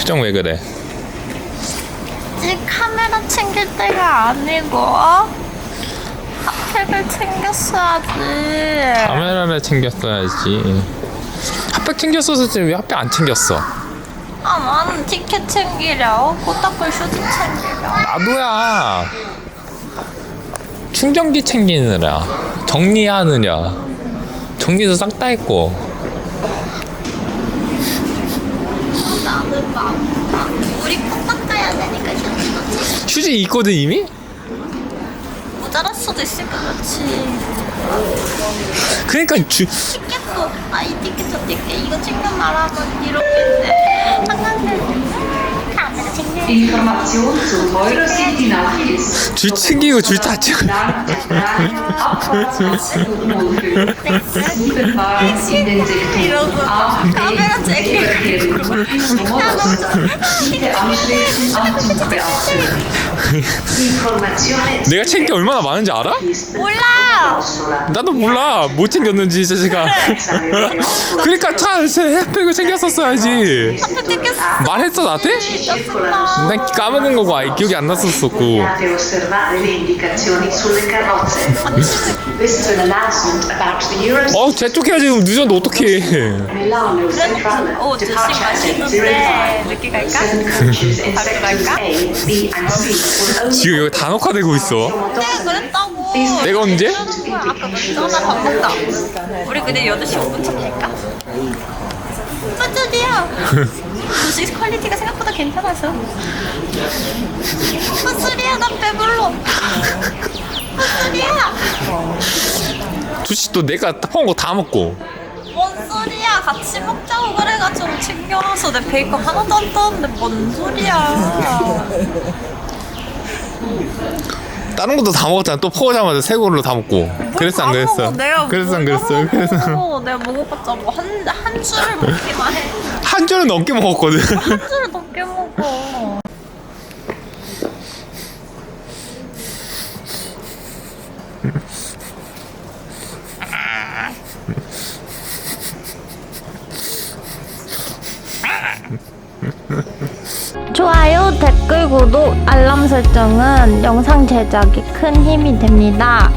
표정 왜 그래? 지금 카메라 챙길 때가 아니고 어? 핫팩을 챙겼어야지 카메라를 챙겼어야지. 핫팩 챙겼었을 때왜 핫팩 안 챙겼어? 아 나는 티켓 챙기려 코딱불 슈즈 챙기려 나도야. 충전기 챙기느라 정리하느냐 정리도 싹 다 했고 나는 막 우리 코딱 가야 되니까 슈즈도 챙겨 휴 지 있거든 이미? 모자랄 수도 있으니까 그렇지. 그러니까 주, 티켓도 아이 티켓 저 티켓 이거 챙겨 말하면 이렇게인데. 한강대 줄 챙기고 줄 다 챙겨 B, 카메라 챙기고. 내가 챙긴 게 얼마나 많은지 알아? 몰라 나도 몰라 못 챙겼는지 이 자식아 그러니까 차 핫팩을 챙겼었어야지 핫팩 챙겼어 말했어 나한테? 난 까먹은 거고 아예 기억이 안 났었었고 어 재촉해야지 그럼 늦었는데 어떡해 Milano Centrale 오 드심 departure at 맛있는데 늦게 05. 갈까? Seven coaches in 바로 sectors 갈까? A, B, and C will only 지금 여기 단혹화되고 있어 내가 그랬다고 내가 언제? 아까 전화 밥 먹다 우리 그냥 8시 5분 차 갈까? 무슨 소리야 도시 퀄리티가 생각보다 괜찮아서. 무슨 소리야 나 배불러. 무슨 소리야 주식 또 내가 퍼온 거 다 먹고. 뭔 소리야? 같이 먹자고 그래가지고 챙겨와서 내 베이컨 하나도 안 떠는데 뭔 소리야 다른 것도 다 먹었잖아 또 퍼오자마자 새 걸로 다 먹고 그랬어 안다 그랬어. 내가 그랬어 안뭘 그랬어 다 그래서 먹어. 내가 먹어봤자 뭐한 한 줄을 먹기만 해. 한 줄은 넘게 먹었거든 한 줄을 넘게 먹어. 좋아요, 댓글, 구독, 알람 설정은 영상 제작에 큰 힘이 됩니다.